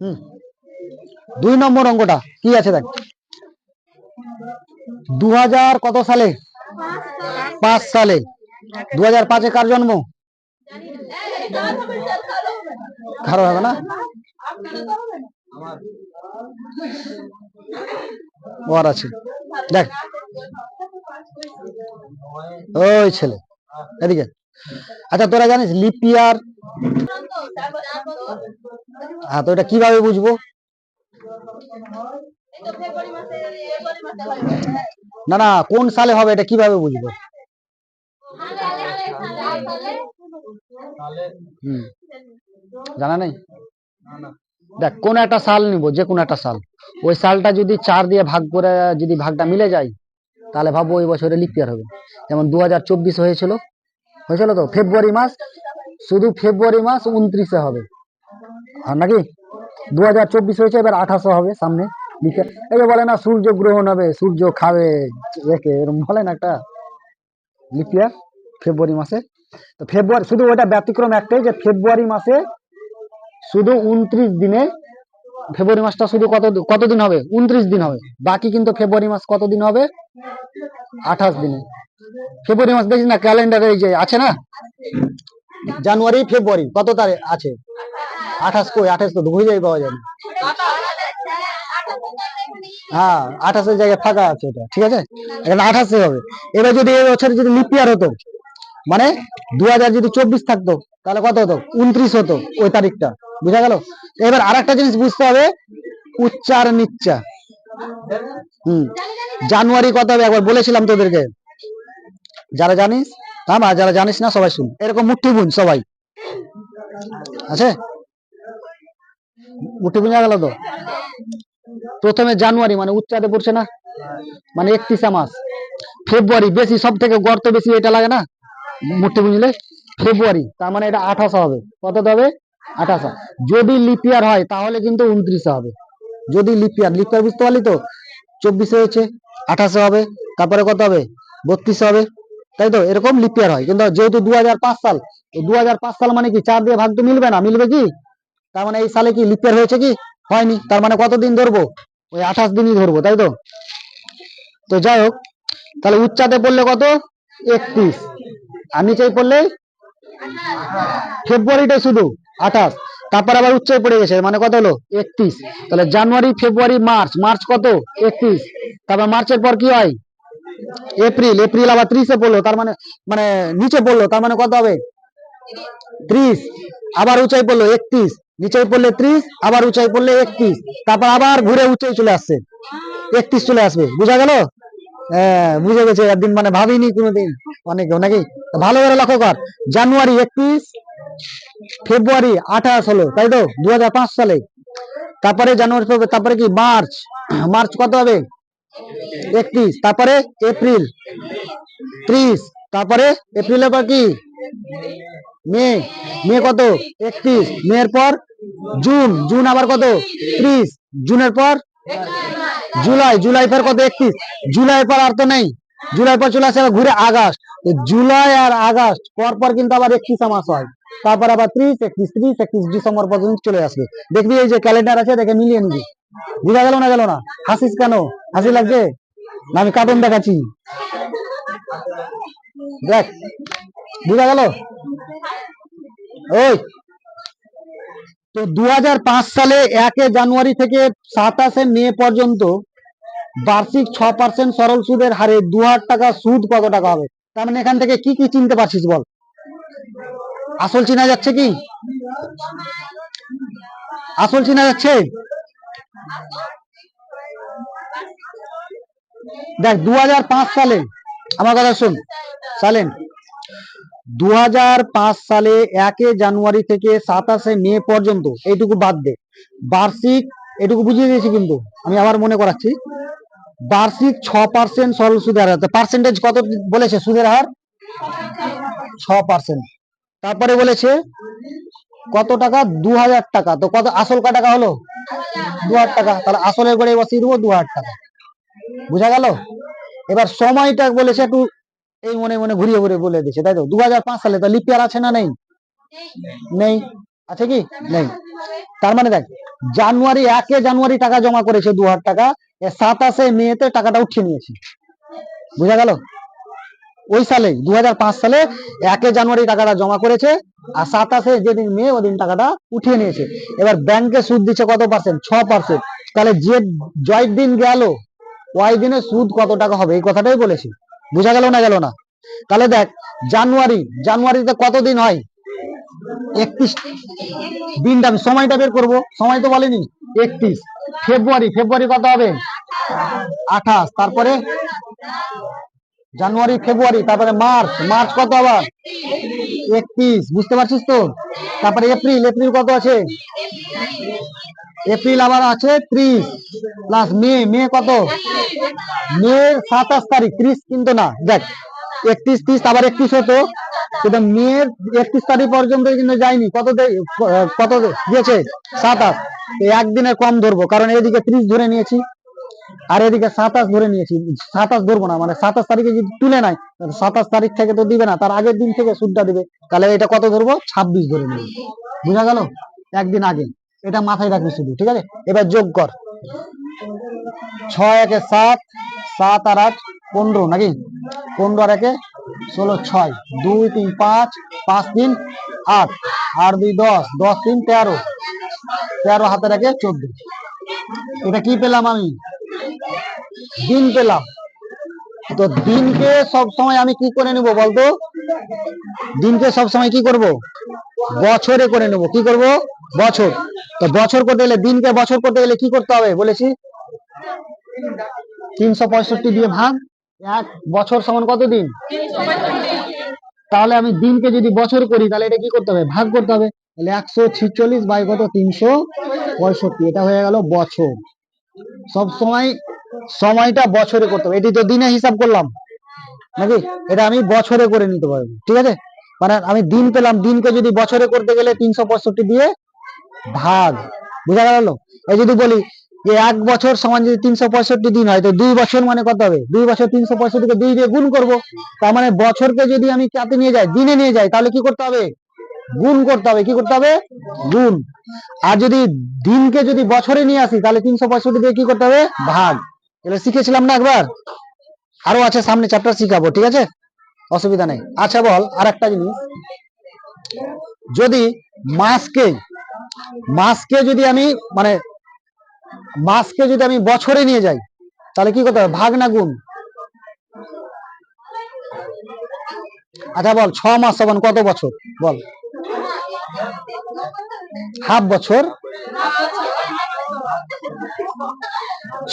হুম। দুই নম্বর অঙ্কটা, কি আছে দেখ? দু হাজার কত সালে? পাঁচ সালে। দু হাজার পাঁচে কার জন্ম? কারও হবে না? ওর আছে। দেখ। ওই ছেলে। এদিকে। আচ্ছা তোরা জানিস লিপ ইয়ার হ্যাঁ তো এটা কীভাবে বুঝব? না না, কোন সালে হবে এটা কীভাবে বুঝব? জানা নেই? দেখ, কোন একটা সাল নিব, যে কোনো একটা সাল। ওই সালটা যদি চার দিয়ে ভাগ করে যদি ভাগটা মিলে যায় তাহলে ভাববো ওই বছরে লিপ ইয়ার হবে। যেমন দু হাজার চব্বিশ হয়েছিল হয়েছিল তো? ফেব্রুয়ারি মাস, শুধু ফেব্রুয়ারি মাস উনত্রিশে হবে। নাকি? দু হাজার চব্বিশ হয়েছে, এবার আঠাশো হবে সামনে লিখে এই বলে না, সূর্য গ্রহণ হবে সূর্য খাবে, একে এরকম বলে না একটা লিপ ইয়ার ফেব্রুয়ারি মাসে। তো ফেব্রুয়ারি, শুধু ওটা ব্যতিক্রম একটাই যে, ফেব্রুয়ারি মাসে শুধু উনত্রিশ দিনে ফেব্রুয়ারি মাসটা শুধু কত কতদিন হবে? উনত্রিশ দিন হবে। বাকি কিন্তু ফেব্রুয়ারি মাস কতদিন হবে? আঠাশ দিনে। ফেব্রুয়ারি মাস দেখিস না ক্যালেন্ডারে এই যে আছে না? জানুয়ারি, ফেব্রুয়ারি, কত তারিখ আছে? আঠাশ কই? আঠাশ তো বুঝেই পাওয়া যায় হ্যাঁ আঠাশের জায়গায় ফাঁকা আছে এটা, ঠিক আছে? এখানে আঠাশে হবে। এবার যদি এই বছর যদি লিপ ইয়ার হতো মানে দু হাজার যদি চব্বিশ থাকতো, তাহলে কত হতো? উনত্রিশ হতো ওই তারিখটা। বুঝা গেল? এবার আর একটা জিনিস বুঝতে হবে, উচ্চার নিচ্চা। হম, জানুয়ারি কত হবে? একবার বলেছিলাম তোদেরকে। যারা জানিস, থাম যারা জানিস না, সবাই শুন। এরকম মুঠি বুন সবাই। আছে? মুঠি বুঝা গেল তো? প্রথমে জানুয়ারি মানে উচ্চারে পড়ছে না? মানে একত্রিশা মাস। ফেব্রুয়ারি, বেশি সব থেকে গর্ত বেশি এটা লাগে না? মুঠি বুঝলে ফেব্রুয়ারি, তার মানে এটা আঠাশা হবে। কত হবে? আঠাশা যদি লিপিয়ার হয়, তাহলে কিন্তু উনত্রিশে হবে। যদি লিপিয়ার লিপিয়ার বুঝতে পারলি তো? চব্বিশে হয়েছে, আঠাশে হবে, তারপরে কত হবে? বত্রিশে হবে। তাই তো? এরকম লিপিয়ার হয়। কিন্তু যেহেতু দু হাজার পাঁচ সাল দুহাজার পাঁচ সাল মানে কি? চার দিয়ে ভাগ তো মিলবে না? মিলবে কি? তার মানে এই সালে কি লিপিয়ার হয়েছে কি? হয়নি। তার মানে কতদিন ধরবো? ওই আঠাশ দিনই ধরবো, তাই তো? তো যাই হোক, তাহলে উচ্চাতে পড়লে কত? একত্রিশ। আর নিচেই পড়লে? ফেব্রুয়ারিটা শুধু। আঠাশ। তারপর আবার উচ্চায় পড়ে গেছে মানে কত হলো? একত্রিশ। তাহলে জানুয়ারি, ফেব্রুয়ারি, মার্চ মার্চ কত? একত্রিশ। তারপর মার্চের পর কি হয়? এপ্রিল এপ্রিল আবার ত্রিশে পড়ল, তার মানে মানে নিচে পড়ল, তার মানে কত হবে? ত্রিশ। আবার উঁচাই পড়ল, একত্রিশ। নিচে পড়লে ত্রিশ, আবার উঁচাই পড়লে একত্রিশ। তারপর আবার ঘুরে উঁচাই চলে আসছে। একত্রিশ চলে আসবে। বুঝা গেল? হ্যাঁ বুঝে গেছে। একদিন মানে ভাবিনি কোনোদিন। অনেকে নাকি ভালো করে লক্ষ্য কর। জানুয়ারি একত্রিশ ফেব্রুয়ারি আঠাশ হলো, তাই তো? দু হাজার পাঁচ সালে। তারপরে জানুয়ারি তারপরে কি? মার্চ। মার্চ কত হবে? একত্রিশ। তারপরে এপ্রিল। ত্রিশ। তারপরে এপ্রিলের পর কি? মে। মে কত? একত্রিশ। মের পর জুন। জুন আবার কত? ত্রিশ। জুনের পর জুলাই। জুলাই পর কত? একত্রিশ। জুলাই পর আর তো নেই। জুলাই পর চলে আসে ঘুরে আগস্ট। জুলাই আর আগস্ট পর পর কিন্তু আবার একত্রিশ মাস হয়। তারপর আবার ত্রিশ, একত্রিশ ত্রিশ, একত্রিশ ডিসেম্বর পর্যন্ত চলে আসবে। দেখবি এই যে ক্যালেন্ডার আছে, দেখে মিলিয়ে নিবি। বুঝা গেল না গেল না? হাসিস কেন? হাসি লাগছে? আমি কার্টুন দেখাচ্ছি। দেখ, বুঝা গেল? ওই, তো দু হাজার পাঁচ সালে একে জানুয়ারি থেকে সাতাশে মে পর্যন্ত বার্ষিক ছ পার্সেন্ট সরল সুদের হারে দু হাজার টাকা সুদ কত টাকা হবে? তার মানে এখান থেকে কি কি চিনতে পারছিস বল? আসল চিনা যাচ্ছে কি? আসল চিনা যাচ্ছে? দেখ দু হাজার পাঁচ সালে, আমার কথা শুন, সালেন দু হাজার পাঁচ সালে একে জানুয়ারি থেকে সাতাশে মে পর্যন্ত, এইটুকু বাদ দে। বার্ষিক, এটুকু বুঝিয়ে দিয়েছি কিন্তু, আমি আবার মনে করাচ্ছি, বার্ষিক ছ পার্সেন্ট সরল সুদের হার পার্সেন্টেজ কত বলেছে সুদের হার? ছ পার্সেন্ট তারপরে বলেছে, কত টাকা? দু হাজার টাকা। তো কত, আসল ক টাকা হলো? দু হাজার টাকা। তাহলে আসলের করে বসিয়ে দেবো দু হাজার টাকা। বুঝা গেল? এবার সময়টা বলেছে একটু এই মনে মনে ঘুরিয়ে ঘুরিয়ে বলে দিচ্ছে তাই তো? দু হাজার পাঁচ সালে তো লিপিয়ার আছে না নেই? নেই। আছে কি? নেই। তার মানে দেখ, জানুয়ারি একে জানুয়ারি টাকা জমা করেছে দু হাজার টাকা সাতাশে মেতে টাকাটা উঠিয়ে নিয়েছে। বুঝা গেল? ওই সালে দু হাজার পাঁচ সালে একে জানুয়ারি টাকাটা জমা করেছে আর সাতাশে যেদিন মে, ওদিন টাকাটা উঠিয়ে নিয়েছে। এবার ব্যাংকে সুদ দিচ্ছে কত পার্সেন্ট ছ পার্সেন্ট তাহলে যে জয় দিন গেল, ওই দিনে সুদ কত টাকা হবে? এই কথাটাই বলেছি। বুঝা গেল না গেল না? তাহলে দেখ, জানুয়ারি, জানুয়ারিতে কত দিন হয়? একত্রিশ। দিনটা আমি সময়টা বের করব। সময় তো বলেনি। একত্রিশ। ফেব্রুয়ারি ফেব্রুয়ারি কত হবে? আঠাশ। তারপরে জানুয়ারি, ফেব্রুয়ারি, তারপরে মার্চ মার্চ কত আবার? একত্রিশ, বুঝতে পারছিস তো? তারপরে এপ্রিল এপ্রিল কত আছে? এপ্রিল আবার আছে ত্রিশ প্লাস মে মে কত? মে সাতাশ তারিখ, ত্রিশ কিন্তু না, দেখ, একত্রিশ, ত্রিশ, আবার একত্রিশ হতো, কিন্তু মে একত্রিশ তারিখ পর্যন্ত কিন্তু যায়নি, কত কত দিয়েছে সাতাশ, এই একদিনের কম ধরবো, কারণ এদিকে ত্রিশ ধরে নিয়েছি। আর এদিকে সাতাশ ধরে নিয়েছি। সাতাশ ধরবো না মানে সাতাশ তারিখে যদি তুলে নাই সাতাশ তারিখ থেকে তো দিবে না, তার আগের দিন থেকে সুদটা দিবে। তাহলে এটা কত ধরবো? ছাব্বিশ ধরে নেবে। বুঝা গেল? একদিন আগে। এটা মাথায় রাখবি শুধু, ঠিক আছে? এবার যোগ কর। ছয় একে সাত সাত আর আট, পনেরো, নাকি? পনেরো আর একে ষোলো, ছয়। দুই, তিন, পাঁচ পাঁচ, তিন, আট। আট, দুই, দশ। দশ, তিন, তেরো। তেরো হাতে রেখে চোদ্দ। এটা কি পেলাম আমি? দিন পেলাম। তো দিনকে সব সময় আমি কি করে নেব বলতো? দিনকে সব সময় কি করব? বছরে করে নেব। কি করব? বছর। তো বছর করতে গেলে, দিনকে বছর করতে গেলে কি করতে হবে বলেছি? তিনশো পঁয়ষট্টি দিয়ে ভাগ এক, বছর সমান কত দিন? তাহলে আমি দিনকে যদি বছর করি, তাহলে এটা কি করতে হবে? ভাগ করতে হবে। তাহলে একশো ছিচল্লিশ বাই কত? তিনশো পঁয়ষট্টি। এটা হয়ে গেল বছর। সব সময় সময়টা বছরে করতে হবে। এটি তো দিনে হিসাব করলাম। নাকি? এটা আমি বছরে করে নিতে পারব। ঠিক আছে? মানে আমি দিন পেলাম। দিনকে যদি বছরে করতে গেলে তিনশো পঁয়ষট্টি দিয়ে ভাগ। বোঝা গেল? এই যদি বলি যে এক বছর সমান যদি তিনশো পঁয়ষট্টি দিন হয়, তো দুই বছর মানে কত হবে? দুই বছর তিনশো পঁয়ষট্টিকে দুই দিয়ে গুণ করব। তার মানে বছরকে যদি আমি কাতে নিয়ে যাই, দিনে নিয়ে যাই, তাহলে কি করতে হবে? গুণ করতে হবে। কি করতে হবে? গুণ। আর যদি দিনকে যদি বছরে নিয়ে আসি, তাহলে তিনশো পঁয়ষট্টি দিয়ে কি করতে হবে? ভাগ। এগুলো শিখেছিলাম না একবার? আরও আছে, সামনে চ্যাপ্টার শিখাবো, ঠিক আছে? অসুবিধা নেই। আচ্ছা বল আর একটা জিনিস। যদি মাসকে মাসকে যদি আমি মানে মাসকে যদি আমি বছরে নিয়ে যাই, তাহলে কি করতে হবে? ভাগ না গুণ? আচ্ছা বল, ছ মাস সমান কত বছর? বল। হাফ বছর?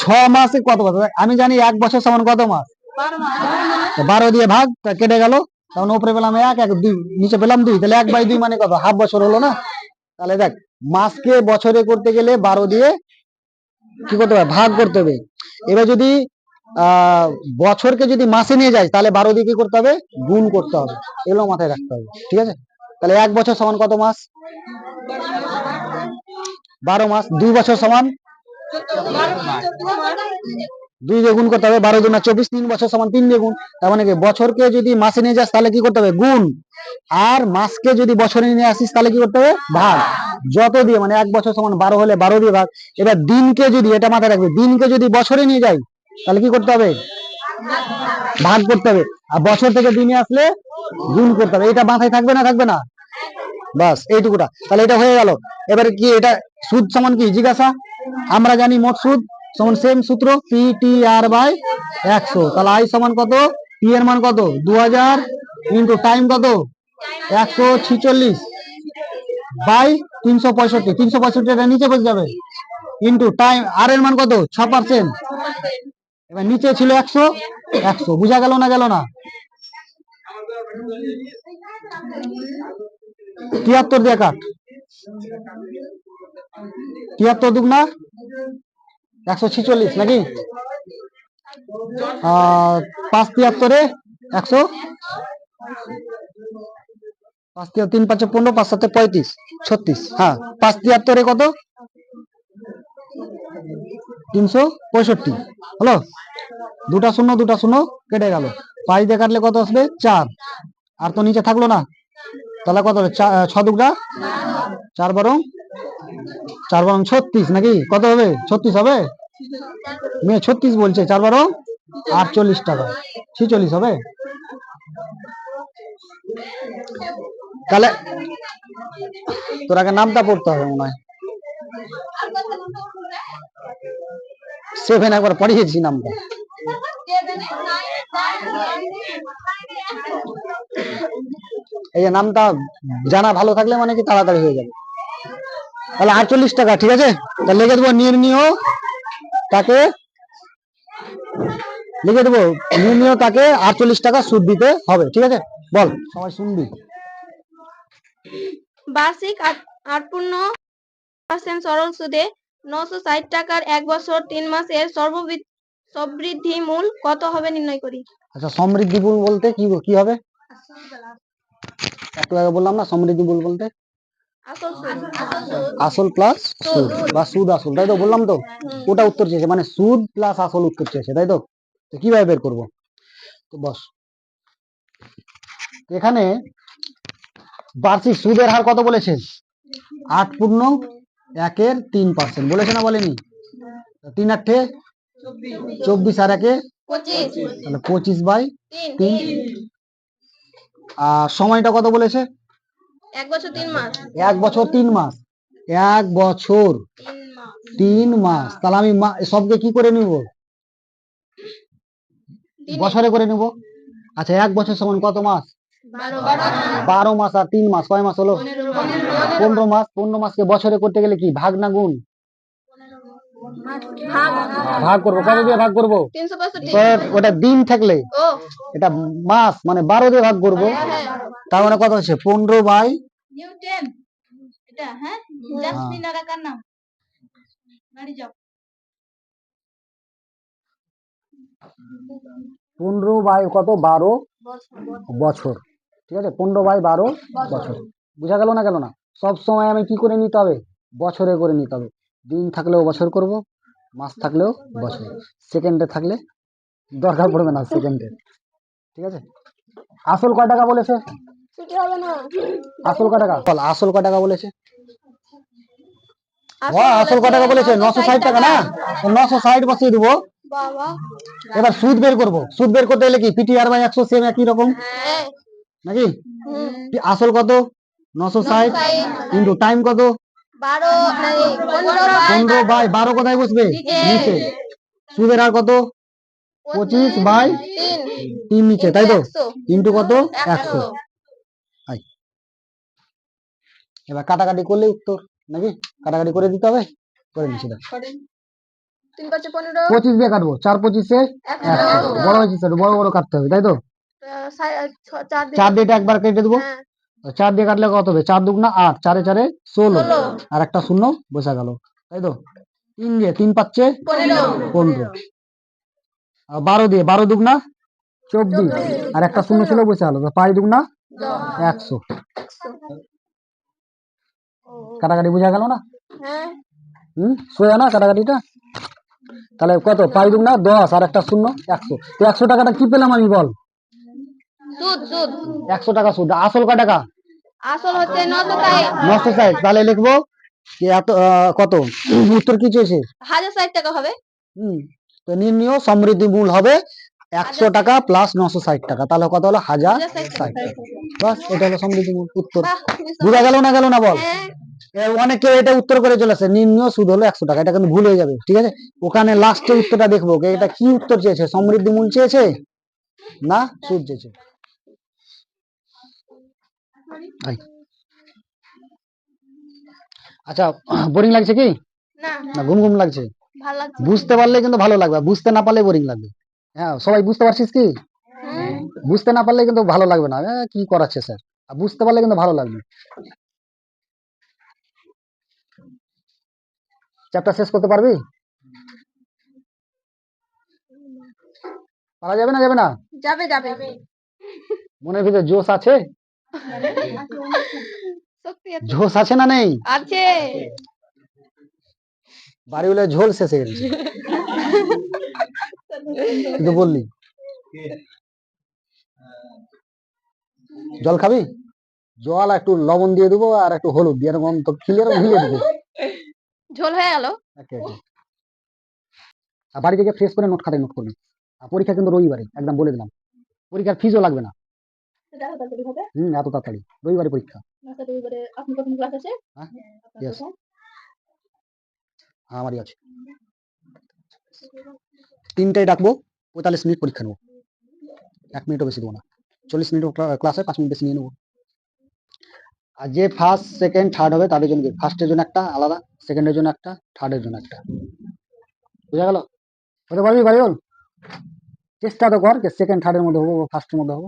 ছ মাসে কত বছর আমি জানি এক বছর সমান কত মাস? বারো দিয়ে ভাগ কেটে গেল। তখন উপরে পেলাম এক এক দুই, নিচে পেলাম দুই। তাহলে এক বাই দুই মানে কত? হাফ বছর হলো না? তাহলে দেখ, মাসকে বছরে করতে গেলে বারো দিয়ে কি করতে হবে? ভাগ করতে হবে। এবার যদি বছরকে যদি মাসে নিয়ে যাই, তাহলে বারো দিয়ে কি করতে হবে? গুণ করতে হবে। এগুলো মাথায় রাখতে হবে। ঠিক আছে? তাহলে এক বছর সমান কত মাস? বারো মাস, দুই বছর সমান। দুই দিয়ে গুণ করতে হবে, বারো দুনা চব্বিশ, তিন বছর সমান তিন দিয়ে গুণ তার মানে কি, বছরকে যদি মাসে নিয়ে যাস, তাহলে কি করতে হবে? গুণ। আর মাসকে যদি বছরে নিয়ে আসিস, তাহলে কি করতে হবে? ভাগ। যত দিয়ে মানে এক বছর সমান বারো হলে বারো দিয়ে ভাগ। এবার দিনকে যদি, এটা মাথায় রাখবে, দিনকে যদি বছরে নিয়ে যাই, তাহলে কি করতে হবে? ভাগ করতে হবে। আর বছর থেকে দিনে আসলে গুণ করতে হবে। এটা মাথায় থাকবে না থাকবে না? বাস, এইটুকুটা। তাহলে এটা হয়ে গেল। এবারে কি, এটা সুদ সমান কি? জিজ্ঞাসা। আমরা জানি মোট সুদ সমান সেম সূত্র পি টি আর বাই একশো। তাহলে আই সমান কত? পি এর মান কত? দু হাজার ইন্টু টাইম কত? একশো ছিচল্লিশ বাই তিনশো পঁয়ষট্টি। তিনশো পঁয়ষট্টিটা নিচে বসে যাবে। ইন্টু টাইম আর এর মান কত? ছ পার্সেন্ট এবার নিচে ছিল একশো। একশো। বুঝা গেল না গেল না? তিয়াত্তর দিয়ে কাট। তিয়াত্তর দুগুনা একশো ছিচল্লিশ, নাকি? পাঁচ তিয়াত্তরে একশো পাঁচ তিয়াত্তর, তিন পাঁচে পনেরো, পাঁচ সাথে পঁয়ত্রিশ, ছত্রিশ হ্যাঁ পাঁচ তিয়াত্তরে কত? তিনশো পঁয়ষট্টি, হলো? দুটা শূন্য দুটা শূন্য কেটে গেল। পাঁচ দিয়ে কাটলে কত আসবে? চার। আর তো নিচে থাকল না। তাহলে কত হবে ছ দুগা চার বারো? চার বারো ছত্রিশ নাকি? কত হবে? ছত্রিশ হবে? মেয়ে ছত্রিশ বলছে, চার বারো? আটচল্লিশ টাকা। ছিচল্লিশ হবে? তাহলে তোর আগে নামটা পড়তে হবে মনে হয়। সেভেন একবার পড়িয়েছি নামটা। এই যে নামটা জানা ভালো থাকলে মানে কি তাড়াতাড়ি হয়ে যাবে। তাহলে আটচল্লিশ টাকা ঠিক আছে? তাহলে লিখে দেবো নির্ণীয় তাকে। লিখে দেবো নির্ণীয় তাকে আটচল্লিশ টাকা সুদ দিতে হবে ঠিক আছে? বল সবাই শুনবি। বার্ষিক আট- আটপূর্ণ পার্সেন্ট সরল সুদে নশো ষাট টাকার এক বছর তিন মাসের সর্ববৃদ্ধি মূল কত হবে নির্ণয় করি? আচ্ছা সমৃদ্ধি বুল বলতে কি কি হবে? একটু আগে বললাম না সমৃদ্ধি বুল বলতে? আসল প্লাস সুদ। বা সুদ আসল তাই তো বললাম তো? ওটা উত্তর চেয়েছে মানে সুদ প্লাস আসল উত্তর চেয়েছে তাই তো? তো কীভাবে বের করব? তো বস। এখানে বার্ষিক সুদের হার কত বলেছে আট পূর্ণ একের তিন পার্সেন্ট বলেছে না বলেনি? তিন আটে চব্বিশ। আর একে? পঁচিশ। তাহলে পঁচিশ বাই তিন। আর সময়টা কত বলেছে? এক বছর তিন মাস। এক বছর তিন মাস। এক বছর তিন মাস। তাহলে আমি সবকে কি করে নিব? বছরে করে নিব? আচ্ছা এক বছর সমান কত মাস? বারো বারো মাস আর তিন মাস। কয় মাস হলো? পনেরো মাস। পনেরো মাসকে বছরে করতে গেলে কি? ভাগ না গুণ? ভাগ করব। কত দিয়ে ভাগ করব? ওটা দিন থাকলে এটা মাস মানে বারো দিয়ে ভাগ করব। তার মানে কত হচ্ছে? পনেরো বাই নিউটেন। এটা হ্যাঁ? পনেরো বাই কত? বারো বছর। ঠিক আছে? পনেরো বাই বারো বছর। বুঝা গেল না গেল না? সব সময় আমি কি করে নিতে হবে? বছরে করে নিতে হবে। দিন থাকলেও বছর করব মাস থাকলেও বছর। সেকেন্ডে থাকলে দরকার পড়বে না সেকেন্ডে। ঠিক আছে? আসল কয় টাকা বলেছে? না আসল কয় টাকা? বল আসল কয় টাকা বলেছে? আসল কয় টাকা বলেছে? নশো ষাট টাকা না? নশো ষাট বসিয়ে দেবো। এবার সুদ বের করব। সুদ বের করতে গেলে কি পিটিআর বাই একশো সেম একই রকম? হ্যাঁ। নাকি? আসল কত? নশো ষাট। কিন্তু টাইম কত? পনেরো বাই বারো কোথায় বসবে? নিচে। সুদের আর কত? পঁচিশ বাই তিন। নিচে তাই তো? ইন্টু কত? একশো। এবার কাটাকাটি করলে উত্তর নাকি? কাটাকাটি করে দিতে হবে? করে নিচ্ছি পঁচিশ দিয়ে কাটবো। চার পঁচিশে বড় হয়েছে বড় বড় কাটতে হবে তাই তো? চার দিয়ে একবার কেটে দেবো। হ্যাঁ। চার দিয়ে কাটলে কত হবে? চার দুগুনা আট চারে চারে ষোলো। আর একটা শূন্য বসে গেল। তাই তো? তিন দিয়ে তিন পাচ্ছে পনেরো। বারো দিয়ে বারো দুগুনা চব্বিশ। আর একটা শূন্য ছিল বসে গেল। পাঁচ দুগুনা একশো। কাটাকাটি বোঝা গেল না? হ্যাঁ। হুম? সোজা না কাটাকাটিটা? তাহলে কত? পাঁচ দুগুনা দশ আর একটা শূন্য একশো। তো একশো টাকাটা কি পেলাম আমি বল? সুদ সুদ। একশো টাকা সুদ। আসল কয় টাকা? আসল হচ্ছে নশো ষাট নশো ষাট তাহলে লিখব এত কত? উত্তর কি চেয়েছে হাজার ষাট টাকা হবে। হুম। তো নির্ণীয় সমৃদ্ধি মূল হবে একশো টাকা প্লাস নশো ষাট টাকা। তাহলে কত হলো? হাজার ষাট। বাস এটা হলো সমৃদ্ধি মূল উত্তর। বুঝা গেল না গেল না বল? হ্যাঁ। অনেকে এটা উত্তর করে চলেছে নির্ণয় সুদ হলো একশো টাকা। এটা কিন্তু ভুল হয়ে যাবে ঠিক আছে? ওখানে লাস্টে উত্তরটা দেখব এটা কি উত্তর চেয়েছে? সমৃদ্ধি মূল চেয়েছে? না সুদ চেয়েছে। আচ্ছা বোরিং লাগছে কি? না ঘুম ঘুম লাগছে। বুঝতে পারলে কিন্তু ভালো লাগবে বুঝতে না পারলে বোরিং লাগবে। হ্যাঁ সবাই বুঝতে পারছিস কি? বুঝতে না পারলে কিন্তু ভালো লাগবে না। কি করাচ্ছে স্যার বুঝতে পারলে কিন্তু ভালো লাগবে। চ্যাপ্টার শেষ করতে পারবি? পারা যাবে না যাবে না? যাবে যাবে। মনের ভিতরে জোশ আছে? সত্যি আছে। না নেই আছে বাড়ি হলে ঝোল শেষ হয়ে গেছে তুই তো বললি জল খাবি জল আর একটু লবণ দিয়ে দেবো আর একটু হলুদ দিয়ে এরকম তো ক্লিয়ার মিলিয়ে দেবো ঝোল হয়ে গেল। আর বাড়ি থেকে ফ্রেশ করে নোট খাতায় নোট করবি আর পরীক্ষা কিন্তু রবিবারে একদম বলে দিলাম। পরীক্ষার ফিজও লাগবে না। হুম এত তাড়াতাড়ি। রবিবারে পরীক্ষা। হ্যাঁ Yes. হ্যাঁ আমারই আছে। তিনটায় ডাকবো পঁয়তাল্লিশ মিনিট পরীক্ষা নেব। এক মিনিটও বেশি দেবো না। চল্লিশ মিনিট ক্লাসে পাঁচ মিনিট বেশি নিয়ে নেব। আর যে ফার্স্ট সেকেন্ড থার্ড হবে তাদের জন্য ফার্স্টের জন্য একটা আলাদা। সেকেন্ডের জন্য একটা থার্ডের জন্য একটা। বুঝা গেল? হতে পারবি ভাই বল। চেষ্টা তো কর সেকেন্ড থার্ডের মধ্যে হব ফার্স্টের মধ্যে হব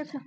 আচ্ছা